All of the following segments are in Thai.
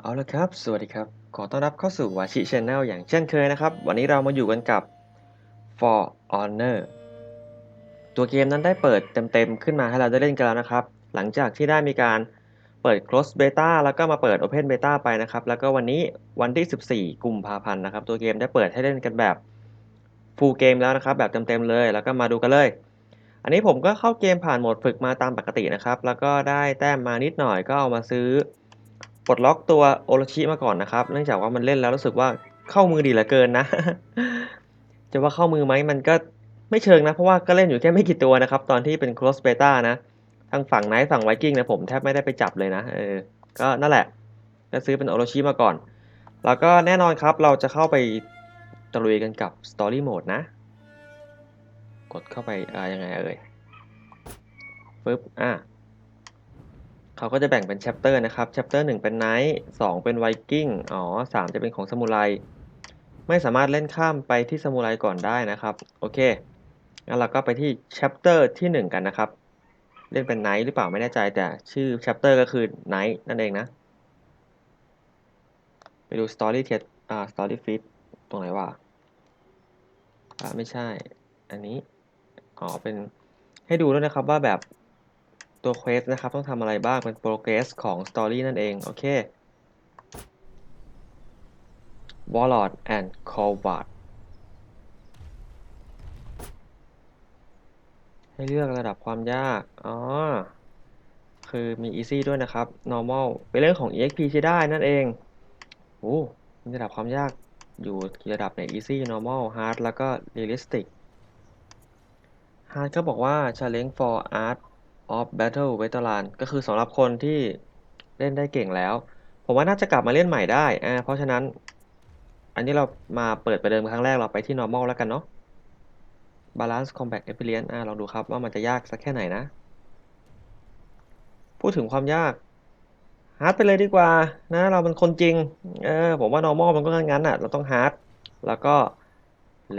เอาละครับ สวัสดีครับ ขอต้อนรับเข้าสู่วาชิ Channel อย่างเช่นเคยนะครับ วันนี้เรามาอยู่กันกับ For Honor ตัวเกมนั้นได้เปิดเต็มๆ ขึ้นมาให้เราได้เล่นกันแล้วนะครับ หลังจากที่ได้มีการเปิด Close Beta แล้วก็มาเปิด Open Beta ไปนะครับ แล้วก็วันนี้วันที่ 14 กุมภาพันธ์นะครับ ตัวเกมได้เปิดให้เล่นกันแบบ Full Game แล้วนะครับ แบบเต็มๆเลย แล้วก็มาดูกันเลย อันนี้ผมก็เข้าเกมผ่านโหมดฝึกมาตามปกตินะครับ แล้วก็ได้แต้มมานิดหน่อยก็เอามาซื้อปลดล็อกตัวโอโรชิมาก่อนนะครับ เนื่องจากว่ามันเล่นแล้วรู้สึกว่าเข้ามือดีเหลือเกินนะ จะว่าเข้ามือไหมมันก็ไม่เชิงนะ เพราะว่าก็เล่นอยู่แค่ไม่กี่ตัวนะครับ ตอนที่เป็น close beta นะ ทางฝั่งไนท์ฝั่งไวกิ้งนะผมแทบไม่ได้ไปจับเลยนะเออก็นั่นแหละก็ซื้อเป็นโอโรชิมาก่อน แล้วก็แน่นอนครับเราจะเข้าไปตะลุยกันกับ Story Mode นะ กดเข้าไปอ่ายังไงเอ่ยปึ๊บอะเขาก็จะแบ่งเป็น chapter นะครับ chapter 1เป็น Knight 2เป็น Viking อ๋อ3จะเป็นของ Samurai ไม่สามารถเล่นข้ามไปที่ Samurai ก่อนได้นะครับ โอเคงั้นเราก็ไปที่ chapter ที่ 1 กันนะครับ เล่นเป็น Knight หรือเปล่าไม่แน่ใจแต่ชื่อ chapter ก็คือ Knight นั่นเองนะ ไปดู story t e อ่า story feed ตรงไหนวะอ่าไม่ใช่ อันนี้ อ๋อเป็นให้ดูด้วยนะครับว่าแบบตัวเควสนะครับ ต้องทำอะไรบ้างเป็นโปรเกรสของสตอรี่นั่นเอง โอเค Warlord and Coward ให้เลือกระดับความยาก อ๋อ คือมี easy ด้วยนะครับ normal เป็นเรื่องของ exp ใช้ได้นั่นเองโอ้มีระดับความยากอยู่กี่ระดับเนี่ย easy normal hard แล้วก็ realistic hard ก็บอกว่า challenge for art of battle veteran ก็คือสำหรับคนที่เล่นได้เก่งแล้ว ผมว่าน่าจะกลับมาเล่นใหม่ได้อ่าเพราะฉะนั้น อันนี้เรามาเปิดประเดิมครั้งแรกเราไปที่ normal แล้วกันเนาะ balance combat experience อ่าลองดูครับว่ามันจะยากสักแค่ไหนนะ พูดถึงความยาก hard ไปเลยดีกว่านะเราเป็นคนจริง เออผมว่า normal มันก็งั้นๆอะ เราต้อง hard แล้วก็เล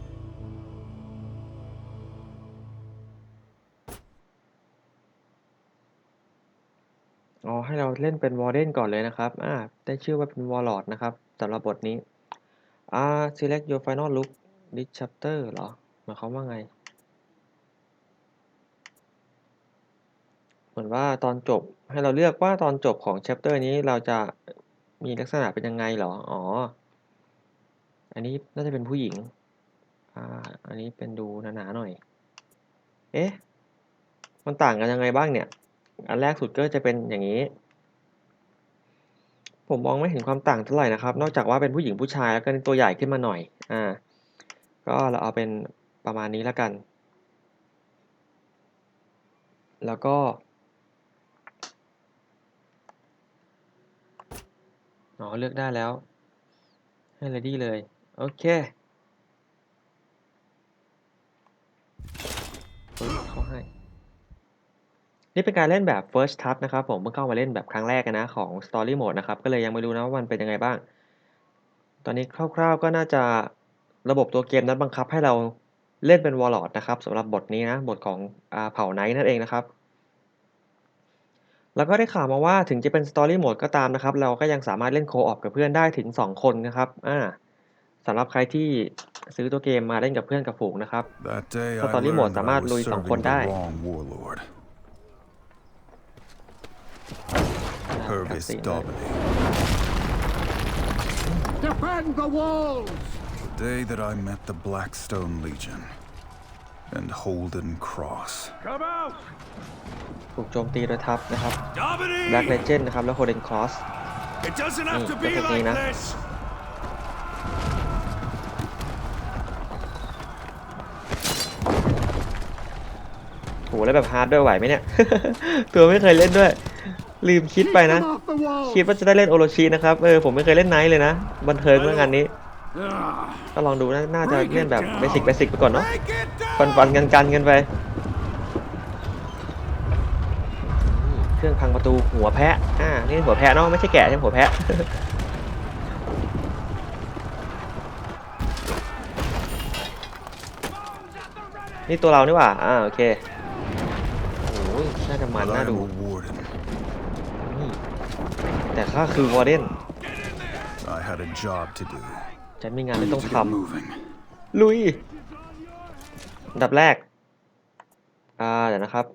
ให้เราเล่นเป็นวอร์เดนก่อนเลยนะครับ อ่า ได้ชื่อว่าเป็นวอร์ลอดนะครับสำหรับบทนี้ อ่า select your final look this chapter เหรอ หมายความว่าไง เหมือนว่าตอนจบให้เราเลือกว่าตอนจบของ chapter นี้เราจะมีลักษณะเป็นยังไงเหรอ อ๋อ อันนี้น่าจะเป็นผู้หญิง อ่า อันนี้เป็นดูหนาๆหน่อย เอ๊ะ มันต่างกันยังไงบ้างเนี่ย อันแรกสุดก็จะเป็นอย่างนี้ ผมมองไม่เห็นความต่างเท่าไหร่นะครับ นอกจากว่าเป็นผู้หญิงผู้ชายแล้วก็ตัวใหญ่ขึ้นมาหน่อย อ่า ก็เราเอาเป็นประมาณนี้แล้วกัน แล้วก็ อ๋อ เลือกได้แล้ว ให้ ready เลย โอเค นี่เป็นการเล่นแบบ first touch นะครับผมเพิ่งเข้ามาเล่นแบบครั้งแรกอะนะของ story mode นะครับ ก็เลยยังไม่รู้นะว่ามันเป็นยังไงบ้าง ตอนนี้คร่าวๆก็น่าจะระบบตัวเกมนั้นบังคับให้เราเล่นเป็น warlord นะครับสำหรับบทนี้นะ บทของอาเผ่าไนท์นั่นเองนะครับ แล้วก็ได้ข่าวมาว่าถึงจะเป็น story mode ก็ตามนะครับ เราก็ยังสามารถเล่น co-op กับเพื่อนได้ถึง 2 คนนะครับอ่าสำหรับใครที่ซื้อตัวเกมมาเล่นกับเพื่อนกับฝูงนะครับ That day Sa I Story learned mode, that I samahan was luwi song serving the kondai. wrong warlord. อ่า Purvis ครับ Daubeny. Defend the walls! The day that I met the Blackstone Legion and Holden Cross. Come out! ถูกโจมตีโดยทัพนะครับ Daubeny! Black Legend นะครับ แล้ว Holden Cross It doesn't Mm, have to be definitely like not. this! โหแล้วแบบฮาร์ดด้วยไหวไหมเนี่ย ตัวไม่เคยเล่นด้วย ลืมคิดไปนะ Get them off the wall. คิดว่าจะได้เล่นโอโรชินะครับ เออผมไม่เคยเล่นไนท์เลยนะ บันเทิงเรื่องงานนี้ Ah, ก็ลองดูนะน่าจะเล่นแบบเบสิกเบสิกไปก่อนเนาะ Break it down! ฟันฟันกันกันกันไปอืมเครื่องพังประตูหัวแพะ อ่า นี่หัวแพะเนาะไม่ใช่แกะใช่ไหมหัวแพะ นี่ตัวเรานี่หว่า อ่า โอเค โอ้ยน่าจะมัน But น่า I'm ดู a warden. นี่ แต่ข้าคือวอร์เดน I had a job to do. ฉันมีงานที่ต้อง To ท get moving. ำลุยอันดับแรก อ่า เดี๋ยวนะครับ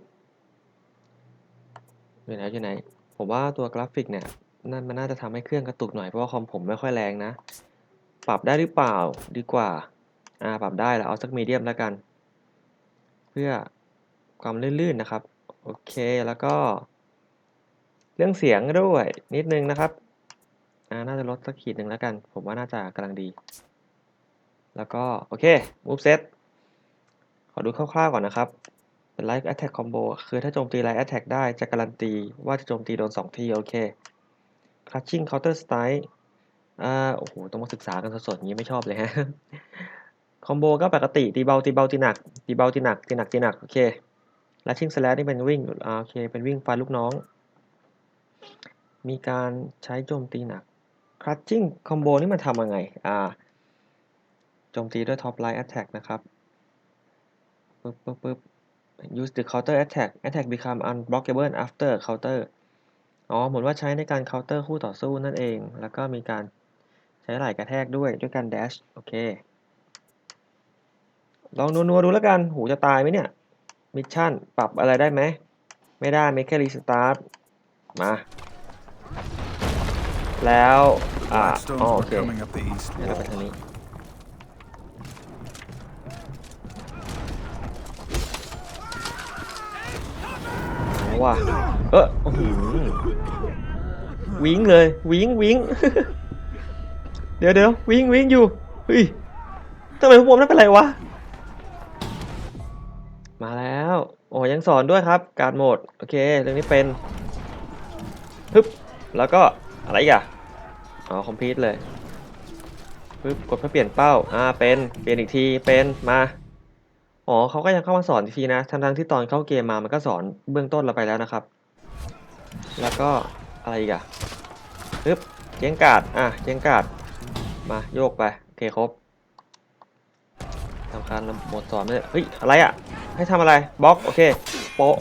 อยู่ไหนอยู่ไหน ผมว่าตัวกราฟิกเนี่ย นั่นมันน่าจะทำให้เครื่องกระตุกหน่อย เพราะว่าคอมผมไม่ค่อยแรงนะ ปรับได้หรือเปล่า ดีกว่า อ่า ปรับได้แล้วเอาสักมีเดียมแล้วกัน เพื่อความลื่นๆนะครับ โอเค แล้วก็ เรื่องเสียงด้วยนิดนึงนะครับอ่าน่าจะลดสักขีดหนึ่งแล้วกัน ผมว่าน่าจะกำลังดี แล้วก็ โอเค move set ขอดูคร่าวๆก่อนนะครับ เป็น light attack combo คือถ้าโจมตี light attack ได้จะการันตีว่าจะโจมตีโดน 2 ที โอเค clutching counter strike อ่า โอ้โห ต้องมาศึกษากันสดๆอย่างนี้ไม่ชอบเลยฮะ คอมโบก็ปกติ ตีเบา ตีเบา ตีหนัก ตีเบา ตีหนัก ตีหนัก ตีหนัก โอเค lashing slash นี่เป็นวิ่ง อ่า โอเค เป็นวิ่งฟันลูกน้อง มีการใช้โจมตีหนัก clutching combo นี่มันทำยังไง อ่า โจมตีด้วย top line attack นะครับ ปึ๊บปึ๊บปึ๊บ use the counter attack attack become unblockable after counter อ๋อ เหมือนว่าใช้ในการ counter คู่ต่อสู้นั่นเอง แล้วก็มีการใช้ไหล่กระแทกด้วยด้วยการ dash โอเค ลองนัวๆดูแล้วกัน หูจะตายไหมเนี่ย มิชชั่น ปรับอะไรได้ไหม ไม่ได้ ไม่แค่ restart มา แล้วอ่า Blackstones อ๋อโอ were เค coming up the east เดี๋ยวเราไป wall. ทางนี้เอาว่ะเออโอ้โหวิงเลยวิงวิงเดี๋ยวเดี๋ยววิงวิงอยู่เฮ้ยทำไมพวกผมนั่นเป็นไรวะ มาแล้วโอ้ยังสอนด้วยครับ การโหมด โอเค เรื่องนี้เป็นฮึบแล้วก็ อะไรอีกอะอ๋อคอมพิวต์เลยปึ๊บกดเพื่อเปลี่ยนเป้า อ่า เป็น เปลี่ยนอีกที เป็น มา อ๋อเขาก็ยังเข้ามาสอนอีกทีนะทั้งที่ตอนเข้าเกมมา มันก็สอนเบื้องต้นเราไปแล้วนะครับ แล้วก็อะไรอีกอะปึ๊บเจียงกาด อะเจียงกาด มาโยกไป โอเคครบทำการหมดสอนเลยเฮ้ย อะไรอะให้ทำอะไร บล็อก โอเค โปะ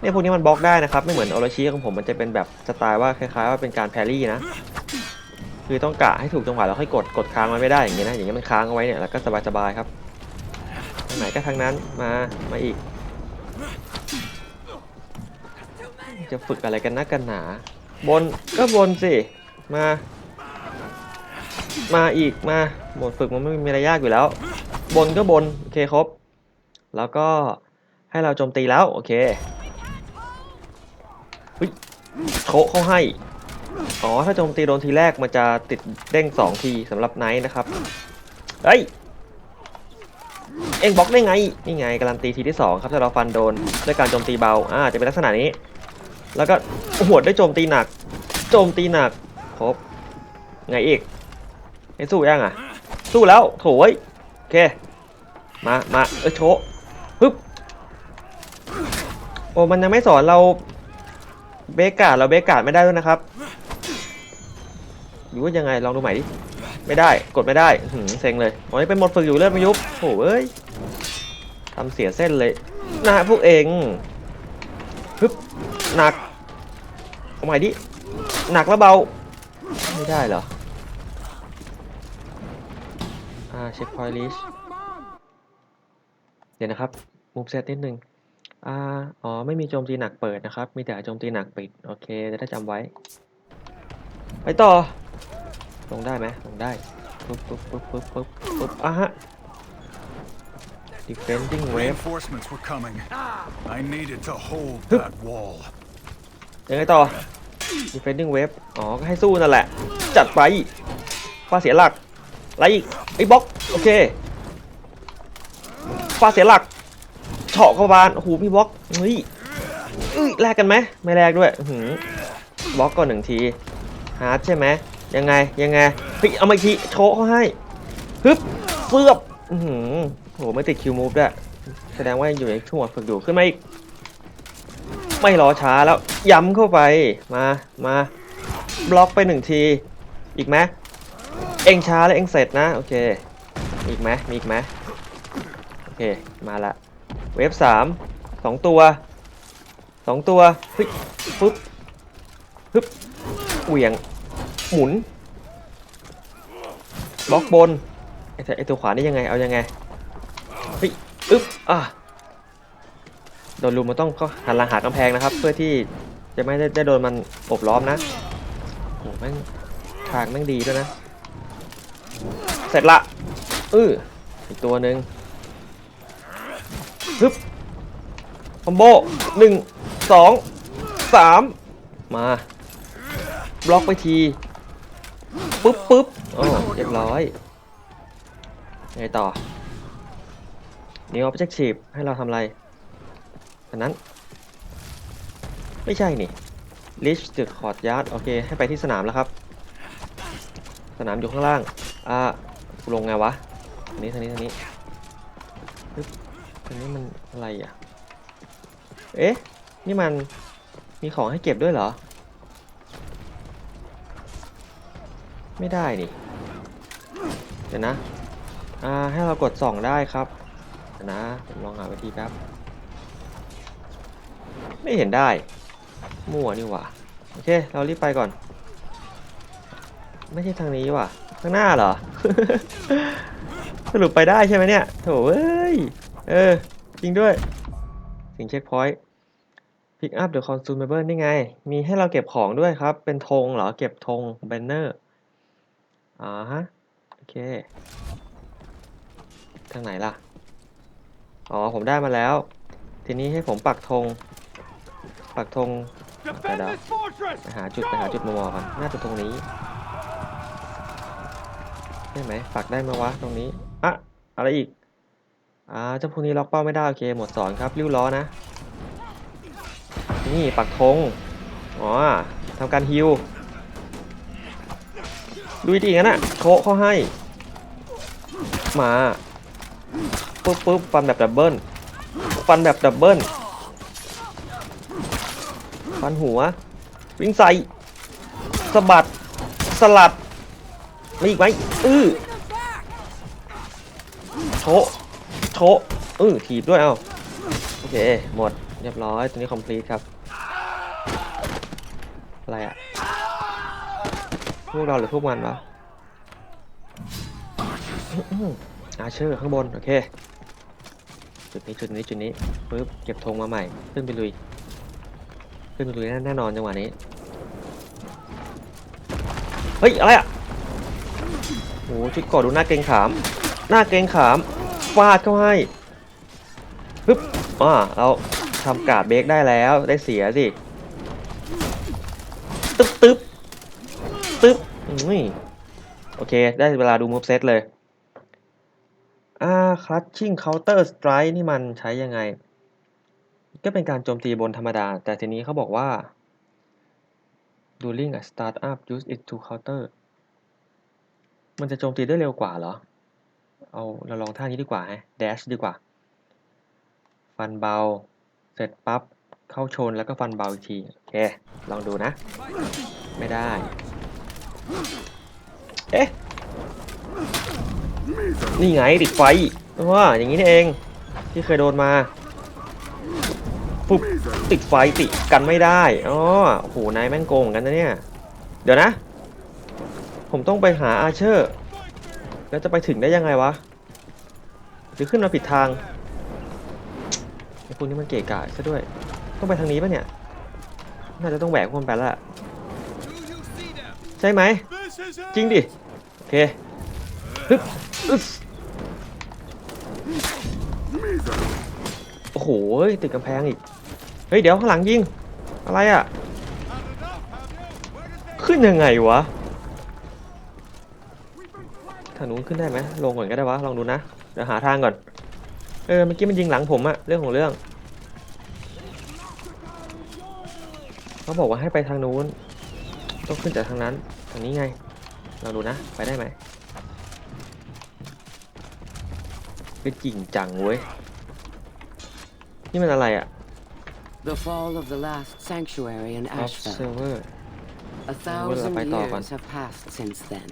เนี่ยพวกนี้มันบล็อกได้นะครับ ไม่เหมือนออรชิของผมมันจะเป็นแบบสไตล์ว่าคล้ายๆว่าเป็นการแพรี่นะ คือต้องกะให้ถูกจังหวะแล้วค่อยกดกดค้างมันไม่ได้อย่างงี้นะอย่างงี้มันค้างเอาไว้เนี่ยแล้วก็สบายๆครับไหนก็ทางนั้นมามาอีก จะฝึกอะไรกันนักกันหนา บนก็บนสิมา มาอีกมาบทฝึกมันไม่มีอะไรยากอยู่แล้ว บนก็บนโอเคครบแล้วก็ให้เราโจมตีแล้วโอเค เฮ้ยโชะเขาให้ อ๋อ ถ้าโจมตีโดนทีแรกมันจะติดเด้งสองทีสำหรับไนท์นะครับ เฮ้ย เอ็งบล็อกได้ไง นี่ไงการันตีทีที่สองครับถ้าเราฟันโดนด้วยการโจมตีเบา อ่า จะเป็นลักษณะนี้ แล้วก็หวดด้วยโจมตีหนัก โจมตีหนัก ครบ ไงอีกไอ้สู้ยังอะ สู้แล้วโถยโอเค มา มา เออโชปึ๊บโอ้มันยังไม่สอนเรา เบกาดเราเบกาดไม่ได้ด้วยนะครับหรือว่ายังไงลองดูใหม่ดิไม่ได้กดไม่ได้หืมเซ็งเลยโอ้ยเป็นหมดฝึกอยู่เลือดไม่ยุบโถ่เอ้ยทำเสียเส้นเลยนะพวกเองฮึบหนักเอาใหม่ดิหนักแล้วเบาไม่ได้เหรออ่าเช็คพอยต์ลิชเดี๋ยวนะครับมูฟเซตนิดนึง อ่า อ๋อ ไม่มีโจมตีหนักเปิดนะครับ มีแต่โจมตีหนักปิด โอเค จะได้จำไว้ ไปต่อ ลงได้ไหมลงได้ ปุ๊บปุ๊บปุ๊บปุ๊บปุ๊บปุ๊บอะฮะ defending wave Reinforcements were coming. I needed to hold that wall. ยังไงต่อ defending wave อ๋อ ก็ให้สู้นั่นแหละ จัดไปฟาดเสียหลักอะไรอีก ไอ้บล็อก โอเคฟาดเสียหลักเฉาะเข้าบานโอ้โหมีบล็อกเฮ้ยอุ้ยแลกกันไหมไม่แลกด้วยหือบล็อกก่อนหนึ่งทีฮาร์ดใช่ไหมยังไงยังไงเฮ้ยเอามาอีกทีโชว์เขาให้ฮึบเฟือบอือหือโหไม่ติดคิวมูฟด้วยแสดงว่าอยู่ในช่วงฝึกอยู่ขึ้นมาอีกไม่รอช้าแล้วย้ำเข้าไปมามาบล็อกไปหนึ่งทีอีกไหมเองช้าแล้วเองเสร็จนะโอเคอีกไหมมีอีกไหมโอเคมาละ เวฟสามสองตัวสองตัวเฮ้ยปึ๊บปึ๊บเหวี่ยง หมุนบล็อกบนไอ้ตัวไอ้ตัวขวานี่ยังไงเอายังไงเฮ้ยอึ๊บอะโดนลุมมันต้องก็หันหลังหากำแพงนะครับ เพื่อที่จะไม่ได้ได้โดนมันอบล้อมนะโอ้แม่งทางแม่งดีด้วยนะ เสร็จละ อืออีกตัวหนึ่ง ฮึบคอมโบหนึ่งสองสามมาบล็อกไปทีปุ๊บปุ๊บอ๋อเรียบร้อยไงต่อ New Objective ให้เราทำอะไรอันนั้น ไม่ใช่นี่ Reach the courtyard โอเค ให้ไปที่สนามแล้วครับ สนามอยู่ข้างล่าง อ่าลงไงวะทางนี้ทางนี้ทางนี้ ปึ๊บทางนี้มันอะไรอะ เอ๊ะ นี่มันมีของให้เก็บด้วยเหรอ ไม่ได้นี่ เดี๋ยวนะ อ่า ให้เรากดส่องได้ครับ เดี๋ยวนะผมลองหาวิธีแป๊บไม่เห็นได้ มั่วนี่หว่า โอเค เรารีบไปก่อน ไม่ใช่ทางนี้ว่ะ ข้างหน้าเหรอ สรุปไปได้ใช่ไหมเนี่ย โถเอ้ย เออ จริงด้วยสิ่งเช็คพอยต์ Pick up the consumable นี่ไง มีให้เราเก็บของด้วยครับ เป็นธงเหรอ เก็บธงแบนเนอร์ อ่าฮะ โอเค ทางไหนล่ะ อ๋อ ผมได้มาแล้ว ทีนี้ให้ผมปักธง ปักธง Defend this fortress! ไปหาจุดไปหาจุดมัวๆกันน่าจะตรงนี้ได้ไหมปักได้ไหมวะตรงนี้ อะ อะไรอีก อ่าเจ้าพวกนี้ล็อกเป้าไม่ได้โอเคหมดสอนครับริ้วล้อนะ นี่ปักธงอ๋อทำการฮิวดูดีงั้นอะโชะเขาให้ มาปุ๊บปุ๊บฟันแบบดับเบิลฟันแบบดับเบิลฟันหัว วิ่งใส่สะบัดสลัดมีอีกไหมอื้อโช ชะอือถีบด้วย เอาโอเค หมด เรียบร้อย ตัวนี้ complete ครับ อะไรอะพวกเราหรือพวกมันวะอาเชอร์ข้างบน โอเค จุดนี้จุดนี้จุดนี้ปึ๊บเก็บธงมาใหม่ ขึ้นไปลุย ขึ้นไปลุยแน่นอนจังหวะนี้ เฮ้ย อะไรอะโหชุดก่อดูหน้าเกรงขาม หน้าเกรงขาม ฟาดเข้าให้ปึ๊บอ่าเราทำกาดเบรกได้แล้วได้เสียสิ ตึ๊บตึ๊บตึ๊บอุ้ยโอเค ได้เวลาดูมูฟเซตเลย อ่า clutching counter strike นี่มันใช้ยังไง ก็เป็นการโจมตีบนธรรมดา แต่ทีนี้เขาบอกว่า during a startup use it to counter มันจะโจมตีได้เร็วกว่าเหรอ เอาเราลองท่านี้ดีกว่าฮะ dash ดีกว่า ฟันเบา เสร็จปั๊บ เข้าชนแล้วก็ฟันเบาอีกที โอเค ลองดูนะ ไม่ได้ เอ๊ะ นี่ไงติดไฟว่าอย่างนี้นี่เอง ที่เคยโดนมาปุ๊บติดไฟติดกันไม่ได้อ๋อโอ้โหนายแม่งโกงกันนะเนี่ย เดี๋ยวนะ ผมต้องไปหาอาเชอร์ แล้วจะไปถึงได้ยังไงวะ หรือขึ้นมาผิดทางไอ้พวกนี้มันเกะกะซะด้วย ต้องไปทางนี้ปะเนี่ย น่าจะต้องแหวกพวกมันไปแล้วล่ะใช่ไหม จริงดิ โอเคฮึบโอ้โหติดกำแพงอีก เฮ้ย เดี๋ยวข้างหลังยิง อะไรอะ ขึ้นยังไงวะางนู้นขึ้นได้ไหมลงก่อนก็ได้วะลองดูนะเดี๋ยวหาทางก่อน เออเมื่อกี้มันยิงหลังผมอะเรื่องของเรื่องเขาบอกว่าให้ไปทางนู้น ต้องขึ้นจากทางนั้นทางนี้ไงลองดูนะ ไปได้ไหมเป็นจริงจังเว้ยนี่มันอะไรอะ The fall of the last sanctuary in Ashfell. observer A thousand phải to con. years have passed since then.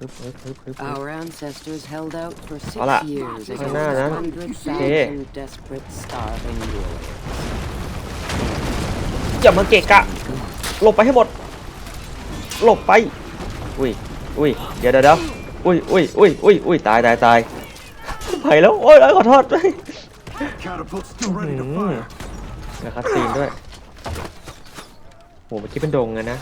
ฮึบฮึบฮึบฮึบฮึบ Our ancestors held out for six Hola. years Hola, against nada. hundred ¿Qué? thousand desperate, starving warriors. อย่ามาเกะกะ หลบไปให้หมด หลบไป อุ้ย อุ้ย เดี๋ยวเดี๋ยวเดี๋ยวอุ้ยอุ้ยอุ้ยอุ้ยอุ้ยตายตายตายไปแล้ว โอ้ยขอโทษ Catapult's still ready to อืม fire. นะครับซีนด้วยโหเมื่อกี้เป็นดงเลยนะ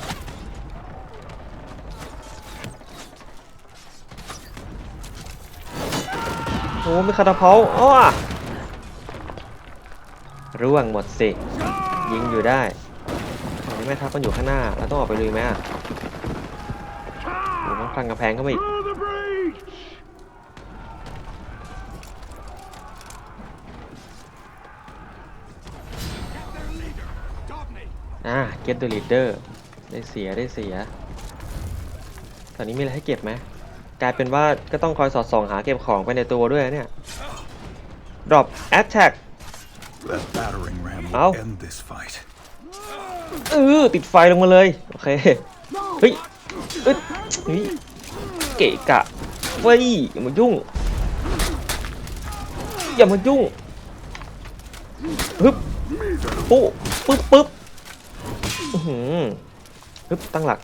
โอ้มีคาตาเพาอ้อร่วงหมดสิ ยิงอยู่ได้โอ้แม่ทัพมันอยู่ข้างหน้า เราต้องออกไปลุยไหมอะโอ้ต้องพังกำแพงเข้ามาอีก Through the breach! อ่า get the leader ได้เสียได้เสีย ตอนนี้มีอะไรให้เก็บไหม กลายเป็นว่าก็ต้องคอยสอดส่องหาเก็บของไปในตัวด้วยนะเนี่ย drop attack That battering ram will Ow. end this fight. เออติดไฟลงมาเลย โอเค เฮ้ยเอ้ยเฮ้ยเกะกะเว้ยอย่ามายุ่ง อย่ามายุ่งฮึบปุ๊ปึ๊บปึ๊บอื้อหือฮึบตั้งหลัก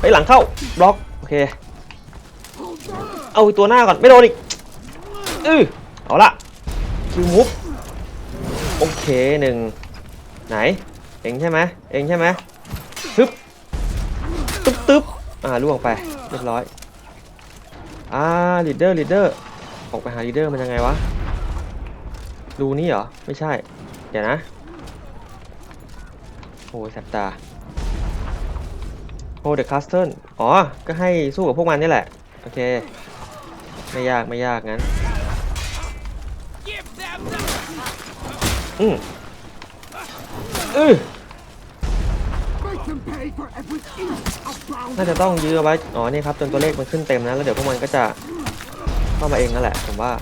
ไปหลังเข้าบล็อก โอเค เอาตัวหน้าก่อนไม่โดนอีกเออเอาละคิวมุฟโอเคหนึ่งไหน เองใช่ไหมเองใช่ไหมฮึบตึ๊บตึ๊บอ่าล่วงไปเรียบร้อยอ่าลีดเดอร์ลีดเดอร์ออกไปหาลีดเดอร์มันยังไงวะรูนี่เหรอ ไม่ใช่ เดี๋ยวนะโอ้แสบตาโอ้เดอะคัสเทิลอ๋อ ก็ให้สู้กับพวกมันนี่แหละ โอเค ไม่ยากไม่ยากงั้น อืมอือน่าจะต้องยื้อไว้ อ๋อ นี่ครับ จนตัวเลขมันขึ้นเต็มนะ แล้วเดี๋ยวพวกมันก็จะเข้ามาเองนั่นแหละ ผมว่า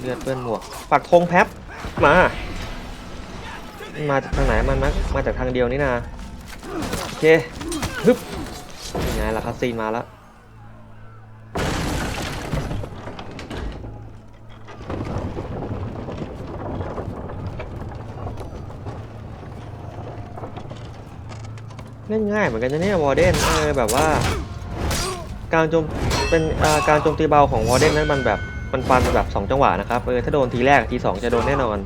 เลือดเปื้อนหมวก ปักธงแป๊บมา มาจากทางไหน มันมามาจากทางเดียวนี่นา โอเค ฮึบยังไงล่ะคัสซีนมาแล้ว เล่นง่ายเหมือนกันนะเนี่ยวอร์เดนเออแบบว่า การโจมเป็นการโจมตีเบาของวอร์เดนนั้นมันแบบมันฟันแบบ 2 จังหวะนะครับเออถ้าโดนทีแรกที 2 จะโดนแน่นอน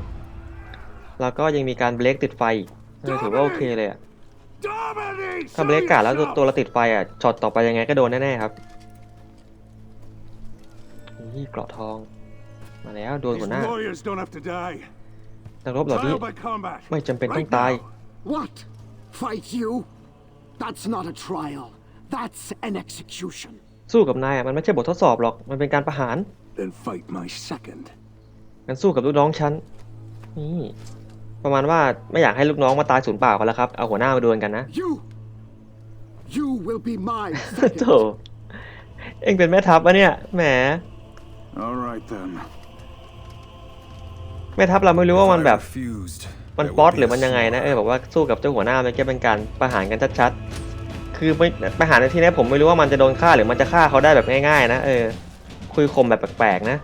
แล้วก็ยังมีการเบรกติดไฟเออถือว่าโอเคเลยอะถ้าเบรกกาดแล้วตัวเราติดไฟอะช็อตต่อไปยังไงก็โดนแน่ๆครับนี่เกราะทองมาแล้วโดนหัวหน้านักรบเหล่านี้ไม่จำเป็นต้องตาย What? Fight you? That's not a trial. That's an execution. สู้กับนายอะมันไม่ใช่บททดสอบหรอก มันเป็นการประหาร Then fight my second. กันสู้กับลูกน้องฉันนี่ประมาณว่าไม่อยากให้ลูกน้องมาตายสูญเปล่ากันแล้วครับ เอาหัวหน้ามาดวลกันนะ You. You will be my โถ second. เอ็งเป็นแม่ทัพปะเนี่ย แหม All right then. แม่ทัพเราไม่รู้ว่ามัน If I แบบ refused, มัน there ป๊อต would หรือ be มัน a ยังไงนะเออ slaughter. บอกว่าสู้กับเจ้าหัวหน้ามันแค่เป็นการประหารกันชัดๆ คือไม่ประหารในที่นี้ผมไม่รู้ว่ามันจะโดนฆ่าหรือมันจะฆ่าเขาได้แบบง่ายๆ นะเออคุยคมแบบแปลกๆนะ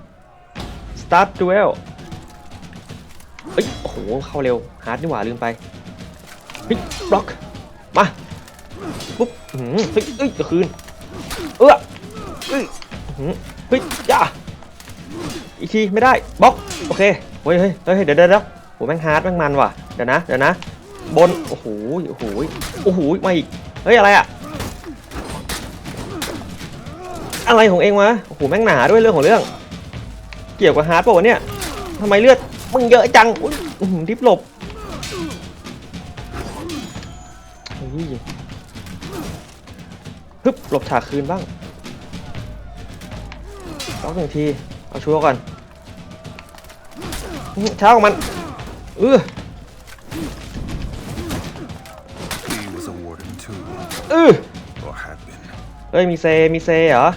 start duel เอ้ยโอ้โหเข้าเร็วฮาร์ดนี่หว่าลืมไปเฮ้ยบล็อกมาปุ๊บอื้อหือเฮ้ยเอ้ยจะคืนเออเอ้ยอื้อหือเฮ้ยอย่าอีกทีไม่ได้บล็อกโอเคเฮ้ยเฮ้ยเฮ้ยเดี๋ยวเดี๋ยวเดี๋ยวโหแม่งฮาร์ดแม่งมันว่ะ เดี๋ยวนะ เดี๋ยวนะ บน โอ้โห โอ้โห โอ้โห มาอีก เฮ้ย อะไรอะอะไรของเองวะ โอ้โห แม่งหนาด้วยเรื่องของเรื่อง เกี่ยวกับฮาร์ดป่าวะเนี่ยทำไมเลือดมึงเยอะจังอุ๊ยอื้อหือดิฟหลบเฮ้ยฮึบหลบฉากคืนบ้างล็อกหนึ่งที เอาชัวร์ก่อนช้าของมัน เออเอ้ยมีเซมีเซเหรอ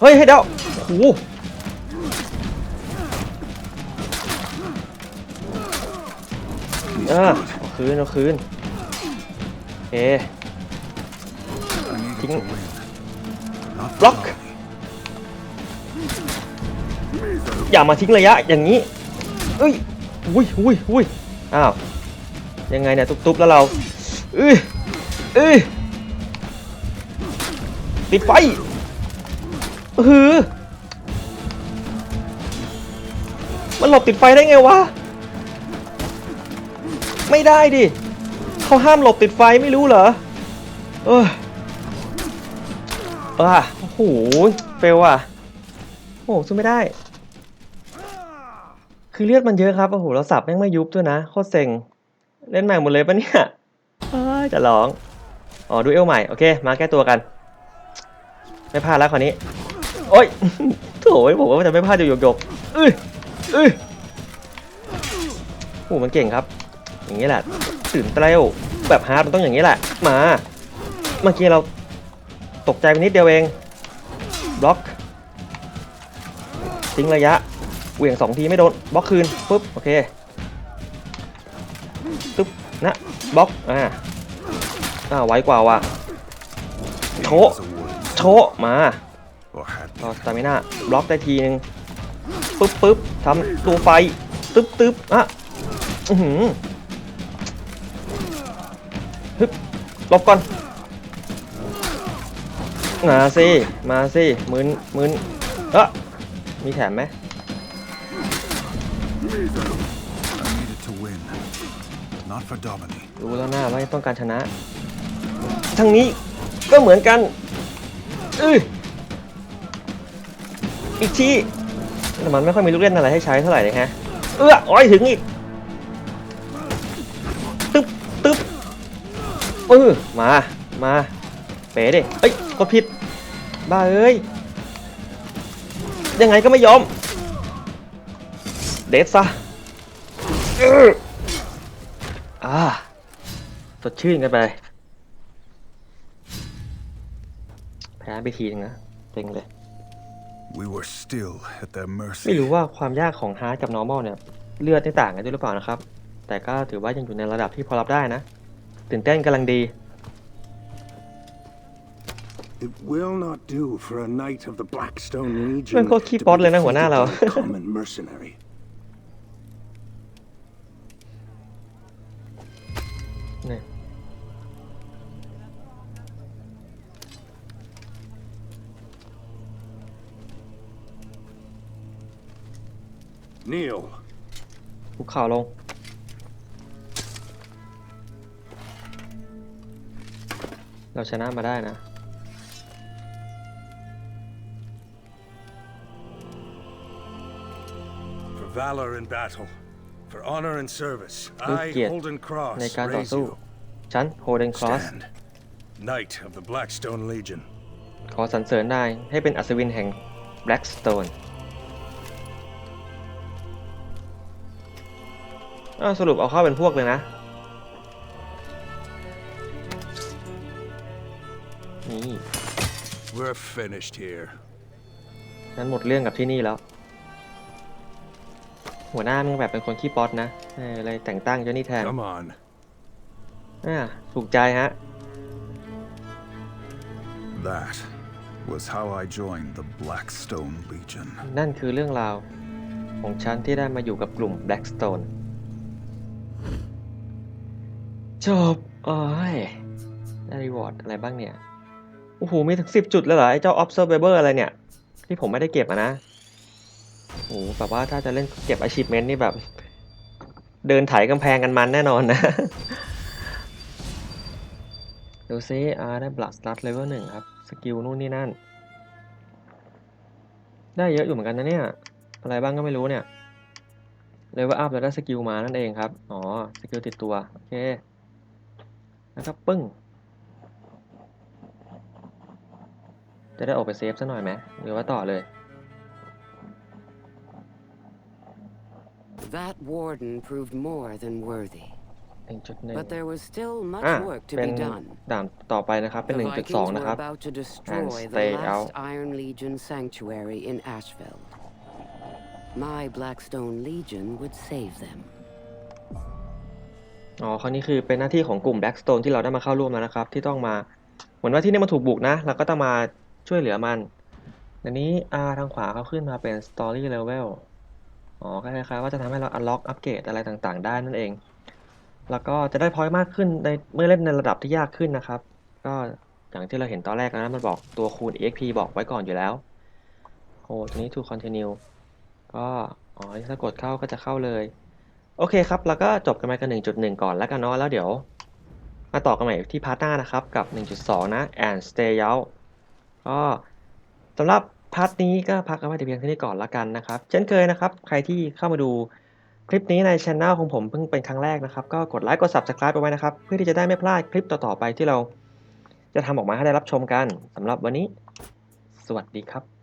เฮ้ยให้เดาโอ้เออเอาคืนเอาคืนเอทิ้งบล็อก อย่ามาทิ้งระยะอย่างนี้ เอ้ยอุ้ยอุ้ยอุ้ยอ้าวยังไงเนี่ยตุ๊บๆแล้วเราเอ้ยเอ้ยติดไฟเออมันหลบติดไฟได้ไงวะ ไม่ได้ดิเขาห้ามหลบติดไฟไม่รู้เหรอ เอออะโอ้โห เฟลอะ โอ้โหสู้ไม่ได้ คือเลือดมันเยอะครับโอ้โหเราสับแม่งไม่ยุบด้วยนะโคตรเซ็งเล่นใหม่หมดเลยปะเนี่ยเอ้ยจะร้องอ๋อดูเอลใหม่โอเคมาแก้ตัวกัน ไม่พลาดแล้วคราวนี้โอ้ยโถ่ผมว่าจะไม่พลาดอยู่หยกๆเอ้ยเอ้ยโอ้โหมันเก่งครับ อย่างนี้แหละตื่นเต้นแบบฮาร์ดมันต้องอย่างนี้แหละ มาเมื่อกี้เราตกใจไปนิดเดียวเองบล็อกทิ้งระยะ เหวี่ยงสองทีไม่โดนบล็อกคืนปุ๊บโอเคตึ๊บนะบล็อกอ่าอ่าไวกว่าว่ะ He Chỗ. was a wood โชมา or had รอสตามิน่าบล็อกได้ทีนึงปึ๊บปึ๊บทำตัวไฟตึ๊บตึ๊บอะอือหือฮึบหลบก่อนมาสิมาสิหมืนหมืนเอะมีแถมไหม I needed to win. Not for Domini. รู้แล้วนะว่าต้องการชนะ ทางนี้ก็เหมือนกันอืออีกทีแต่มันไม่ค่อยมีลูกเล่นอะไรให้ใช้เท่าไหร่เลยฮะ เอื้อโอ้ยถึงอีก ตึ๊บตึ๊บเออมา มาเป๋ดิเอ้ยกดผิด บ้าเอ้ย ยังไงก็ไม่ยอม เดทซะอื้ออ่าสดชื่นกันไป แพ้ไปทีนึงนะเต็งเลย We were still at their ไม่ mercy. รู้ว่าความยากของฮาร์ดกับ normal เนี่ย เลือดได้ต่างกันด้วยหรือเปล่านะครับ แต่ก็ถือว่ายังอยู่ในระดับที่พอรับได้นะ ตื่นเต้นกำลังดี It will not do for a knight of the Blackstone Legion มันโคตรขี้ป๊อตเลยนะหัวหน้าเรา to be defeated by a common mercenary. Kneel. คุกเข่าลง เราชนะมาได้นะ For valor in battle, for honor and service, ด้วย I, เกียรติ Holden ใน Cross, การต่อ raise สู้ you. ฉันโฮเดนครอส Stand. Knight of the Blackstone Legion. ขอสรรเสริญนายให้เป็นอัศวินแห่ง Blackstone อ้าวสรุปเอาเข้าเป็นพวกเลยนะ นี่ We're finished here. ฉันหมดเรื่องกับที่นี่แล้ว หัวหน้ามึงแบบเป็นคนขี้ป๊อตนะเออเลยแต่งตั้งเจ้านี่แทน Come on. อ่าถูกใจฮะ That was how I joined the Blackstone Legion. นั่นคือเรื่องราว ของฉันที่ได้มาอยู่กับกลุ่ม Blackstone จบโอ้ยได้รีวอร์ดอะไรบ้างเนี่ย โอ้โห มีถึงสิบจุดเลยเหรอ ไอ้เจ้า Observer อะไรเนี่ย ที่ผมไม่ได้เก็บอะนะ โอ้โหแบบว่าถ้าจะเล่นเก็บ achievement นี่แบบ เดินไถกำแพงกันมันแน่นอนนะ ดูซิอ่าได้ Blood Start Level หนึ่งครับ สกิลนู่นนี่นั่น ได้เยอะอยู่เหมือนกันนะเนี่ย อะไรบ้างก็ไม่รู้เนี่ยเลเวลอัพแล้วได้สกิลมานั่นเองครับ อ๋อ สกิลติดตัว โอเค แล้วก็ปึ้ง จะได้ออกไปเซฟซะหน่อยไหมหรือว่าต่อเลย That warden proved more than worthy. 1.1 but there was still much อะ work to เป็น be done. ด่านต่อไปนะครับเป็น The 1.2 Vikings นะ were ครับ about to destroy the stay last out. Iron Legion sanctuary in Ashveld. My Blackstone Legion would save them. อ๋อ คราวนี้คือเป็นหน้าที่ของกลุ่ม Blackstone ที่เราได้มาเข้าร่วมแล้วนะครับ ที่ต้องมาเหมือนว่าที่นี่มันถูกบุกนะ เราก็ต้องมาช่วยเหลือมันอันนี้อ่าทางขวาเขาขึ้นมาเป็น Story Level อ๋อก็คล้ายๆว่าจะทำให้เรา unlock อัปเกรดอะไรต่างๆ ได้นั่นเอง แล้วก็จะได้พอยต์มากขึ้นในเมื่อเล่นในระดับที่ยากขึ้นนะครับ ก็อย่างที่เราเห็นตอนแรกนะมันบอกตัวคูณ EXP บอกไว้ก่อนอยู่แล้วโอ้ตัวนี้ to continue ก็อ๋อถ้ากดเข้าก็จะเข้าเลย โอเคครับ แล้วก็จบกันไปกัน1.1 ก่อนแล้วกันเนาะ แล้วเดี๋ยว มาต่อกันใหม่ที่พาร์ทหน้านะครับ กับ 1.2 นะ and stay out ก็สำหรับพาร์ทนี้ก็พักเอาไว้แต่เพียงเท่านี้ก่อนละกันนะครับ เช่นเคยนะครับ ใครที่เข้ามาดูคลิปนี้ในช anel ของผมเพิ่งเป็นครั้งแรกนะครับ ก็กดไลค์กด subscribe ไปไว้นะครับ เพื่อที่จะได้ไม่พลาดคลิปต่อๆไปที่เราจะทำออกมาให้ได้รับชมกันสำหรับวันนี้ สวัสดีครับ